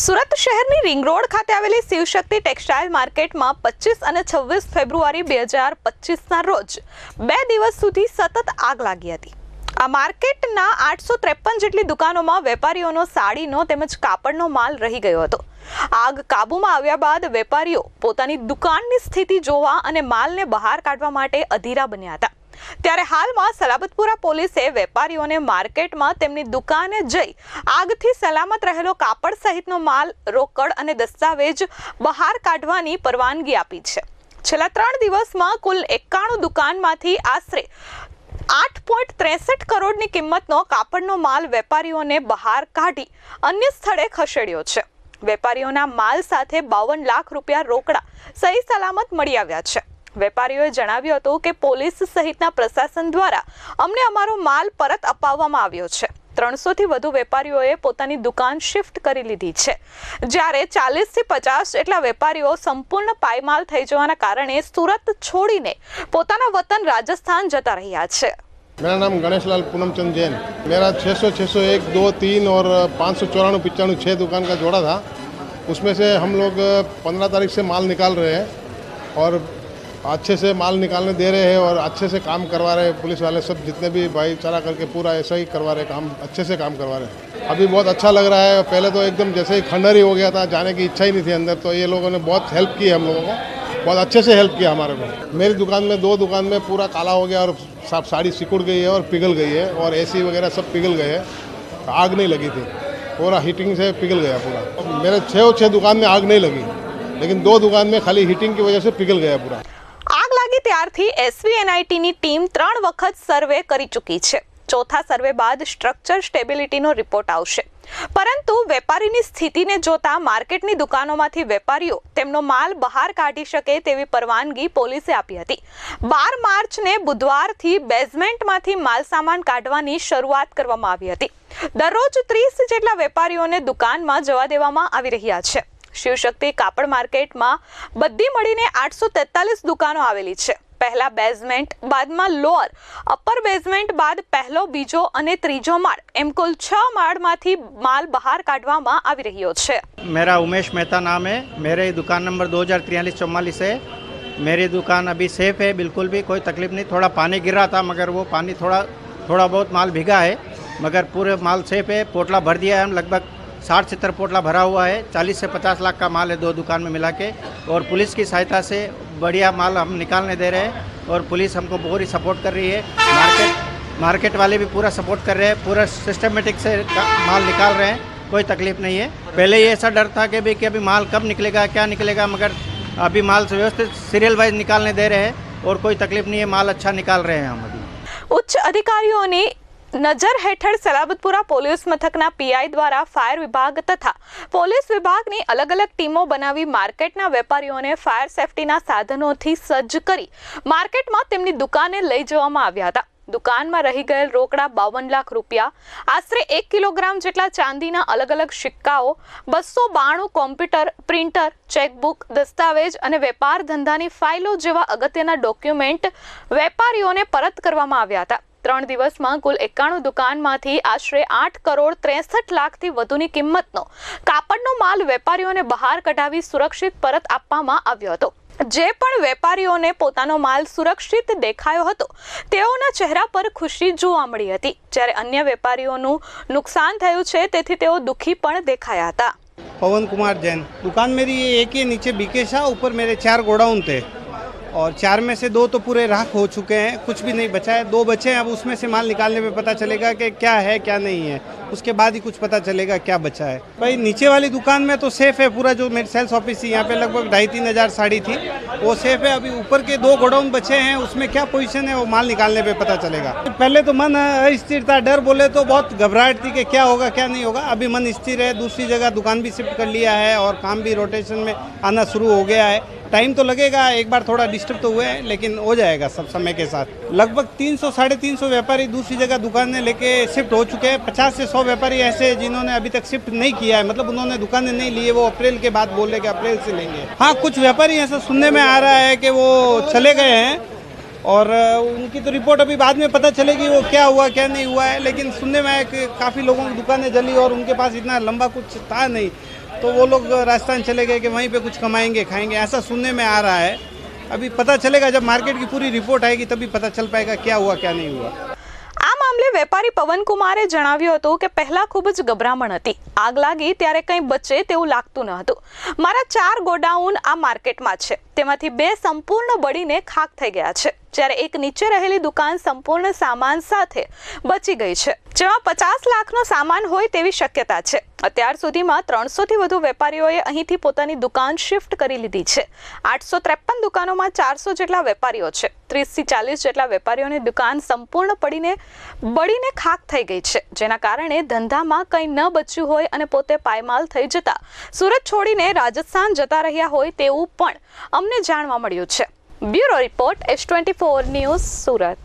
સુરત શહેરની ring road ખાતે આવેલી શિવશક્તિ ટેક્સટાઇલ માર્કેટમાં પચીસ અને છવ્વીસ ફેબ્રુઆરી બે હજાર પચીસના રોજ બે દિવસ સુધી સતત આગ લાગી હતી. આ માર્કેટના આઠસો ત્રેપન જેટલી દુકાનોમાં વેપારીઓનો સાડીનો તેમજ કાપડનો માલ રહી ગયો હતો. આગ કાબૂમાં આવ્યા બાદ વેપારીઓ પોતાની દુકાનની સ્થિતિ જોવા અને માલને બહાર કાઢવા માટે અધીરા બન્યા હતા. ત્યારે હાલમાં સલાબતપુરા પોલીસે વેપારીઓને માર્કેટમાં તેમની દુકાને જઈ આગથી સલામત રહેલો કાપડ સહિતનો માલ, રોકડ અને દસ્તાવેજ બહાર કાઢવાની પરવાનગી આપી છે. છેલ્લા ત્રણ દિવસમાં કુલ એકાણું દુકાનમાંથી આશરે આઠ પોઈન્ટ ત્રેસઠ કરોડની કિંમતનો કાપડનો માલ વેપારીઓને બહાર કાઢી અન્ય સ્થળે ખસેડ્યો છે. વેપારીઓના માલ સાથે બાવન લાખ રૂપિયા રોકડા સહી સલામત મળી આવ્યા છે. વેપારીઓએ જણાવ્યું હતું કે પોલીસ સહિતના પ્રશાસન દ્વારા અમને અમારો માલ પરત અપાવવામાં આવ્યો છે ત્રણસોથી વધુ વેપારીઓએ પોતાની દુકાન શિફ્ટ કરી લીધી છે જ્યારે ચાલીસથી પચાસ જેટલા વેપારીઓ સંપૂર્ણ પાયમાલ થઈ જવાના કારણે સુરત છોડીને પોતાના વતન રાજસ્થાન જતા રહ્યા છે मेरा नाम गणेश लाल पूनमचंद जैन मेरा 600 601 दो तीन और पाँच सौ चौरानवे पचानवे छः दुकान का जोड़ा था उसमें से हम लोग पंद्रह तारीख से माल निकाल रहे हैं और अच्छे से माल निकालने दे रहे हैं और अच्छे से काम करवा रहे हैं। पुलिस वाले सब जितने भी भाईचारा करके पूरा ऐसा ही करवा रहे काम, अच्छे से काम करवा रहे हैं। अभी बहुत अच्छा लग रहा है। पहले तो एकदम जैसे ही खंडर ही हो गया था, जाने की इच्छा ही नहीं थी अंदर तो ये लोगों ने बहुत हेल्प की हम लोगों को। बहुत अच्छे से हेल्प किया हमारे को। मेरी दुकान में, दो दुकान में पूरा काला हो गया और साफ़ साड़ी सिकुड़ गई है और पिघल गई है और एसी वगैरह सब पिघल गए हैं। आग नहीं लगी थी। पूरा हीटिंग से पिघल गया पूरा। मेरे छः छः दुकान में आग नहीं लगी, लेकिन दो दुकान में खाली हीटिंग की वजह से पिघल गया पूरा। ત્યારથી એસવીએનઆઈટીની ટીમ ત્રણ વખત સર્વે કરી ચૂકી છે. ચોથા સર્વે બાદ સ્ટ્રક્ચર સ્ટેબિલિટીનો રિપોર્ટ આવશે. પરંતુ વેપારીની સ્થિતિને જોતા માર્કેટની દુકાનોમાંથી વેપારીઓ તેમનો માલ બહાર કાઢી શકે તેવી પરવાનગી પોલીસે આપી હતી. બાર માર્ચને બુધવારથી બેઝમેન્ટમાંથી માલ સામાન કાઢવાની શરૂઆત કરવામાં આવી હતી. દરરોજ ત્રીસ જેટલા વેપારીઓને દુકાનમાં જવા દેવામાં આવી રહ્યા છે. શિવશક્તિ કાપડ માર્કેટમાં બધી મળીને આઠસો તેતાલીસ દુકાનો આવેલી છે પહેલા બેઝમેન્ટ બાદમાં લોઅર અપર બેઝમેન્ટ બાદ પહેલો બીજો અને ત્રીજો માળ એમ કુલ છ માળમાંથી માલ બહાર કાઢવામાં આવી રહ્યો છે मेरा उमेश मेहता नाम है मेरे दुकान नंबर दो हज़ार तिरयालीस चौवालीस है मेरी दुकान अभी सेफ है बिल्कुल भी कोई तकलीफ नहीं थोड़ा पानी गिर रहा था मगर वो पानी थोड़ा थोड़ा बहुत माल भीगा है मगर पूरे माल सेफ है पोटला भर दिया है हम लगभग साठ सत्तर पोटला भरा हुआ है, चालीस से पचास लाख का माल है दो दुकान में मिला के, और पुलिस की सहायता से बढ़िया माल हम निकालने दे रहे हैं, और पुलिस हमको बहुत ही सपोर्ट कर रही है। मार्केट मार्केट वाले भी पूरा सपोर्ट कर रहे हैं, पूरा सिस्टमेटिक से माल निकाल रहे हैं, कोई तकलीफ़ नहीं है। पहले ये ऐसा डर था कि भी, कि अभी माल कब निकलेगा, क्या निकलेगा, मगर अभी माल व्यवस्थित सीरियल वाइज निकालने दे रहे हैं, और कोई तकलीफ़ नहीं है, माल अच्छा निकाल रहे हैं हम अभी। उच्च अधिकारियों ने નજર હેઠળ સલાબતપુરા પોલીસ મથકના પીઆઈ દ્વારા ફાયર વિભાગ તથા પોલીસ વિભાગની અલગ અલગ ટીમો બનાવી માર્કેટના વેપારીઓને ફાયર સેફટીના સાધનોથી સજ્જ કરી માર્કેટમાં તેમની દુકાને લઈ જવામાં આવ્યા હતા. દુકાનમાં રહી ગયેલ રોકડા બાવન લાખ રૂપિયા, આશરે એક કિલોગ્રામ જેટલા ચાંદીના અલગ અલગ સિક્કાઓ, બસો બાણું કોમ્પ્યુટર, પ્રિન્ટર, ચેકબુક, દસ્તાવેજ અને વેપાર ધંધાની ફાઇલો જેવા અગત્યના ડોક્યુમેન્ટ વેપારીઓને પરત કરવામાં આવ્યા હતા. ત્રણ દિવસમાં કુલ એકાણું દુકાનમાંથી આશરે આઠ કરોડ ત્રેસઠ લાખથી વધુની કિંમતનો કાપડનો માલ વેપારીઓને બહાર કઢાવી સુરક્ષિત પરત આપવામાં આવ્યો હતો જે પણ વેપારીઓને પોતાનો માલ સુરક્ષિત દેખાયો હતો તેઓના ચહેરા પર ખુશી જોવા મળી હતી જ્યારે અન્ય વેપારીઓનું નુકસાન થયું છે તેથી તેઓ દુઃખી પણ દેખાયા હતા पवन कुमार जैन दुकान मेरी ये एक ही नीचे बीके शाह ऊपर मेरे चार गोडाउन थे और चार में से दो तो पूरे राख हो चुके हैं, कुछ भी नहीं बचा है। दो बचे हैं, अब उसमें से माल निकालने में पता चलेगा कि क्या है, क्या नहीं है। उसके बाद ही कुछ पता चलेगा क्या बचा है। भाई, नीचे वाली दुकान में तो सेफ़ है पूरा जो मेरी सेल्स ऑफ़िस थी, यहाँ पे लगभग ढाई तीन हज़ार साड़ी थी, वो सेफ़ है। अभी ऊपर के दो गोडाउन बचे हैं, उसमें क्या पोजिशन है, वो माल निकालने पर पता चलेगा। पहले तो मन अस्थिर था डर बोले तो बहुत घबराहट थी कि क्या होगा, क्या नहीं होगा। अभी मन स्थिर है, दूसरी जगह दुकान भी शिफ्ट कर लिया है और काम भी रोटेशन में आना शुरू हो गया है। टाइम तो लगेगा, एक बार थोड़ा डिस्टर्ब तो हुआ है, लेकिन हो जाएगा सब समय के साथ। लगभग 300 साढ़े तीन सौ व्यापारी दूसरी जगह दुकानें लेके शिफ्ट हो चुके हैं। 50 से 100 व्यापारी ऐसे जिन्होंने अभी तक शिफ्ट नहीं किया है। मतलब उन्होंने दुकानें नहीं ली है, वो अप्रैल के बाद बोल रहे कि अप्रैल से लेंगे। हाँ कुछ व्यापारी ऐसा सुनने में आ रहा है कि वो चले गए हैं, और उनकी तो रिपोर्ट अभी बाद में पता चलेगी वो क्या हुआ, क्या नहीं हुआ है। लेकिन सुनने में आया कि काफ़ी लोगों की दुकानें जली और उनके पास इतना लंबा कुछ था नहीं। तो वो लोग राजस्थान चले गए कि वहीं पे कुछ कमाएंगे खाएंगे ऐसा सुनने में आ रहा है अभी पता चलेगा जब मार्केट की पूरी रिपोर्ट आएगी तभी पता चल पाएगा क्या हुआ क्या नहीं हुआ આ મામલે વેપારી પવનકુમારે જણાવ્યું હતું કે પહેલા ખૂબ જ ગભરામણ હતી આગ લાગી ત્યારે કંઈ બચે તેવું લાગતું ન હતું મારા ચાર ગોડાઉન આ માર્કેટમાં છે તેમાંથી બે સંપૂર્ણ બળીને ખાક થઈ ગયા છે જ્યારે એક નીચે રહેલી દુકાન સંપૂર્ણ સામાન સાથે બચી ગઈ છે જેમાં પચાસ લાખનો સામાન હોય તેવી શક્યતા છે. અત્યાર સુધીમાં ત્રણસોથી વધુ વેપારીઓએ અહીંથી પોતાની દુકાન શિફ્ટ કરી લીધી છે. આઠસો ત્રેપન દુકાનોમાં ચારસો જેટલા વેપારીઓ છે. ત્રીસથી ચાલીસ જેટલા વેપારીઓની દુકાન સંપૂર્ણ પડીને, બળીને ખાક થઈ ગઈ છે. જેના કારણે ધંધામાં કંઈ ન બચ્યું હોય અને પોતે પાયમાલ થઈ જતા, સુરત છોડીને રાજસ્થાન જતા રહ્યા હોય તેવું પણ અમને જાણવા મળ્યું છે. Bureau report S twenty four news Surat.